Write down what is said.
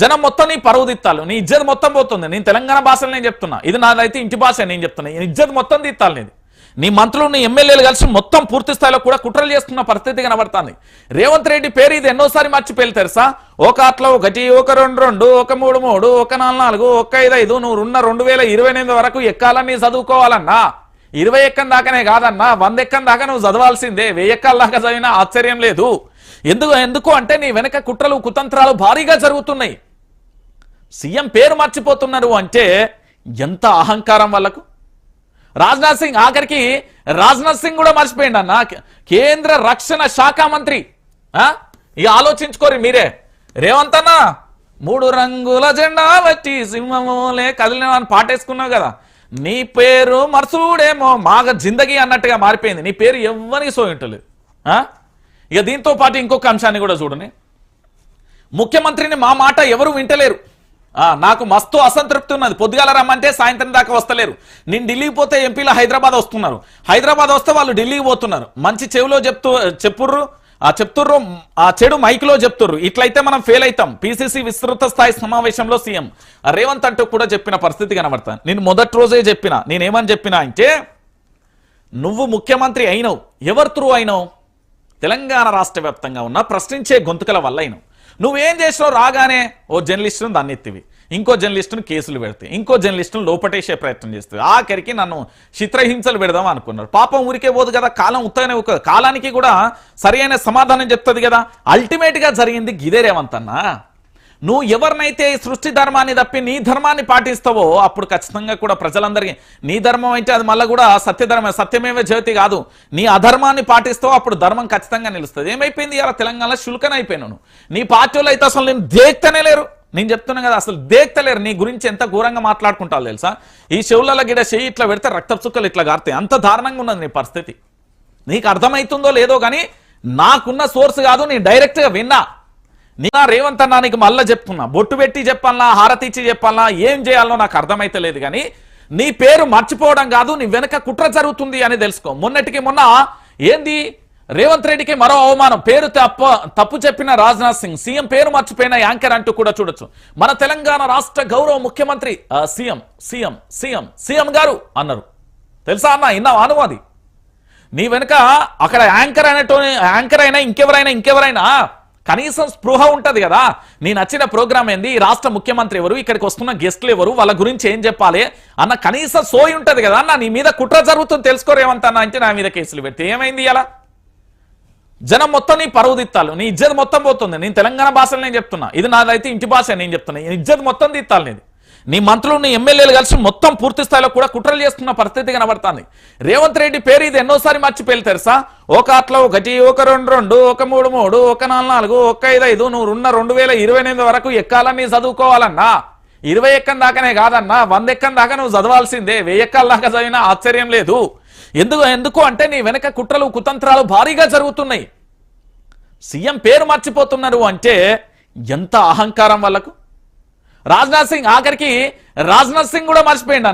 జనం మొత్తం నీ పరువుదిత్తాలు నీ ఇజ్జత్ మొత్తం పోతుంది. నేను తెలంగాణ భాషలు నేను చెప్తున్నా. ఇది నాదైతే ఇంటి భాష నేను చెప్తున్నా. ఇజ్జత్ మొత్తం దిత్తాలు నేను నీ మంత్రులు నీ ఎమ్మెల్యేలు కలిసి మొత్తం పూర్తి స్థాయిలో కూడా కుట్రలు చేస్తున్న పరిస్థితి కనబడుతుంది. రేవంత్ రెడ్డి పేరు ఇది ఎన్నోసారి మర్చిపోయి తెలుసా? ఒక అట్లా ఒకటి ఒక రెండు రెండు ఒక మూడు మూడు ఒక నాలుగు నాలుగు ఒక ఐదు ఐదు నువ్వు ఉన్న రెండు వేల ఇరవై ఎనిమిది వరకు ఎక్కాలని చదువుకోవాలన్నా? ఇరవై ఎక్కం దాకానే కాదన్నా వంద ఎక్కం దాకా నువ్వు చదవాల్సిందే. వెయ్యి ఎక్కాల దాకా చదివినా ఆశ్చర్యం లేదు. ఎందుకు ఎందుకు అంటే నీ వెనక కుట్రలు కుతంత్రాలు భారీగా జరుగుతున్నాయి. సీఎం పేరు మర్చిపోతున్నారు అంటే ఎంత అహంకారం వాళ్ళకు? రాజ్నాథ్ సింగ్ ఆఖరికి రాజ్నాథ్ సింగ్ కూడా మర్చిపోయింది అన్న. కేంద్ర రక్షణ శాఖ మంత్రి. ఆ? ఇక ఆలోచించుకోరు మీరే. రేవంత్ అన్న మూడు రంగుల జెండా వచ్చి సింహములే కదిలిన అని పాటేసుకున్నావు కదా. నీ పేరు మర్సుడేమో మాగ జిందగీ అన్నట్టుగా మారిపోయింది. నీ పేరు ఎవ్వరికి సోయింటలేదు. ఆ? ఇక దీంతో పాటు ఇంకొక అంశాన్ని కూడా చూడని ముఖ్యమంత్రిని మా మాట ఎవరు వింటలేరు. నాకు మస్తు అసంతృప్తి ఉన్నది. పొద్దుగాల రమ్మంటే సాయంత్రం దాకా వస్తలేరు. నేను ఢిల్లీకి పోతే ఎంపీలు హైదరాబాద్ వస్తున్నారు. హైదరాబాద్ వస్తే వాళ్ళు ఢిల్లీకి పోతున్నారు. మంచి చెవిలో చెప్తూ చెప్పుర్రు ఆ చెప్తుర్రు ఆ చెడు మైక్లో చెప్తుర్రు. ఇట్లయితే మనం ఫెయిల్ అవుతాం పిసిసి విస్తృత స్థాయి సమావేశంలో సీఎం. రేవంత్ అంటూ కూడా చెప్పిన పరిస్థితి కనబడతాను నేను మొదటి రోజే చెప్పిన. నేనేమని చెప్పినా అంటే నువ్వు ముఖ్యమంత్రి అయినవు. ఎవరు త్రూ అయినావు? తెలంగాణ రాష్ట్ర వ్యాప్తంగా ఉన్న ప్రశ్నించే గొంతుకల వల్ల అయినావు. నువ్వేం చేసినావు రాగానే ఓ జర్నలిస్టును దాన్ని ఎత్తివి ఇంకో జర్నలిస్టును కేసులు పెడతాయి. ఇంకో జర్నలిస్టును లోపటేసే ప్రయత్నం చేస్తుంది ఆఖరికి నన్ను చిత్రహింసలు పెడదాం అనుకున్నారు. పాపం ఊరికే పోదు కదా కాలం ఉత్తగానే ఒక కాలానికి కూడా సరైన సమాధానం చెప్తుంది కదా. అల్టిమేట్గా జరిగింది గిదే రేవంత్ అన్నా. నువ్వు ఎవరినైతే ఈ సృష్టి ధర్మాన్ని తప్పి నీ ధర్మాన్ని పాటిస్తావో అప్పుడు ఖచ్చితంగా కూడా ప్రజలందరికీ నీ ధర్మం అయితే అది మళ్ళీ కూడా సత్యధర్మ సత్యమేవ జ్యోతి కాదు. నీ అధర్మాన్ని పాటిస్తావో అప్పుడు ధర్మం ఖచ్చితంగా నిలుస్తుంది. ఏమైపోయింది ఇలా తెలంగాణలో? శుల్కన అయిపోయినాను నీ పార్టీలో అయితే అసలు నేను దేక్తనే లేరు. నేను చెప్తున్నా కదా అసలు దేక్తలేరు నీ గురించి ఎంత ఘోరంగా మాట్లాడుకుంటావు తెలుసా? ఈ చెవులలో గిడ చెయ్యి ఇట్లా పెడితే రక్త చుక్కలు ఇట్లా కారుతాయి అంత దారుణంగా ఉన్నది నీ పరిస్థితి. నీకు అర్థమవుతుందో లేదో కానీ నాకున్న సోర్స్ కాదు నేను డైరెక్ట్గా విన్నా. నేను రేవంత్ అన్నా నీకు మళ్ళీ చెప్తున్నా. బొట్టు పెట్టి చెప్పాలా హారతిచ్చి చెప్పాలా ఏం చేయాలో నాకు అర్థమైతే లేదు కానీ నీ పేరు మర్చిపోవడం కాదు నీ వెనక కుట్ర జరుగుతుంది అని తెలుసుకో. మొన్నటికి మొన్న ఏంది? రేవంత్ రెడ్డికి మరో అవమానం. పేరు తప్ప తప్పు చెప్పిన రాజ్నాథ్ సింగ్. సీఎం పేరు మర్చిపోయిన యాంకర్ అంటూ కూడా చూడొచ్చు. మన తెలంగాణ రాష్ట్ర గౌరవ ముఖ్యమంత్రి ఆ, సీఎం సీఎం సీఎం సీఎం గారు అన్నారు. తెలుసా అన్న? ఇన్నావా అనువాది? నీ వెనుక అక్కడ యాంకర్ అయినట్టు యాంకర్ అయినా ఇంకెవరైనా ఇంకెవరైనా కనీసం స్పృహ ఉంటది కదా. నీ నచ్చిన ప్రోగ్రామ్ ఏంది? ఈ రాష్ట్ర ముఖ్యమంత్రి ఎవరు? ఇక్కడికి వస్తున్న గెస్ట్లు ఎవరు? వాళ్ళ గురించి ఏం చెప్పాలి? అన్న కనీసం సోయి ఉంటది కదా అన్న నీ మీద కుట్ర జరుగుతుంది తెలుసుకోరేమంతన్నా అంటే నా మీద కేసులు పెడితే ఏమైంది ఇలా జనం మొత్తం నీ పరువుదిత్తాలు నీ ఇజ్జత్ మొత్తం పోతుంది. నేను తెలంగాణ భాషలు నేను చెప్తున్నా. ఇది నాదైతే ఇంటి భాష నేను చెప్తున్నా. ఇజ్జత్ మొత్తం దిత్తాలు నేను నీ మంత్రులు నీ ఎమ్మెల్యేలు కలిసి మొత్తం పూర్తి స్థాయిలో కూడా కుట్రలు చేస్తున్న పరిస్థితి కనబడుతుంది. రేవంత్ రెడ్డి పేరు ఇది ఎన్నోసారి మర్చిపోయి తెలుసా? ఒక అట్లా ఒకటి ఒక రెండు రెండు ఒక మూడు మూడు ఒక నాలుగు నాలుగు ఒక ఐదు ఐదు నువ్వు ఉన్న రెండు వేల ఇరవై ఎనిమిది వరకు ఎక్కాలని చదువుకోవాలన్నా? ఇరవై ఎక్కం దాకానే కాదన్నా వంద ఎక్కం దాకా నువ్వు చదవాల్సిందే. వెయ్యి ఎక్కాల దాకా చదివినా ఆశ్చర్యం లేదు. ఎందుకు ఎందుకు అంటే నీ వెనక కుట్రలు కుతంత్రాలు భారీగా జరుగుతున్నాయి. సీఎం పేరు మర్చిపోతున్నారు అంటే ఎంత అహంకారం వాళ్ళకు? రాజ్నాథ్ సింగ్ ఆఖరికి రాజ్నాథ్ సింగ్ కూడా మర్చిపోయిండు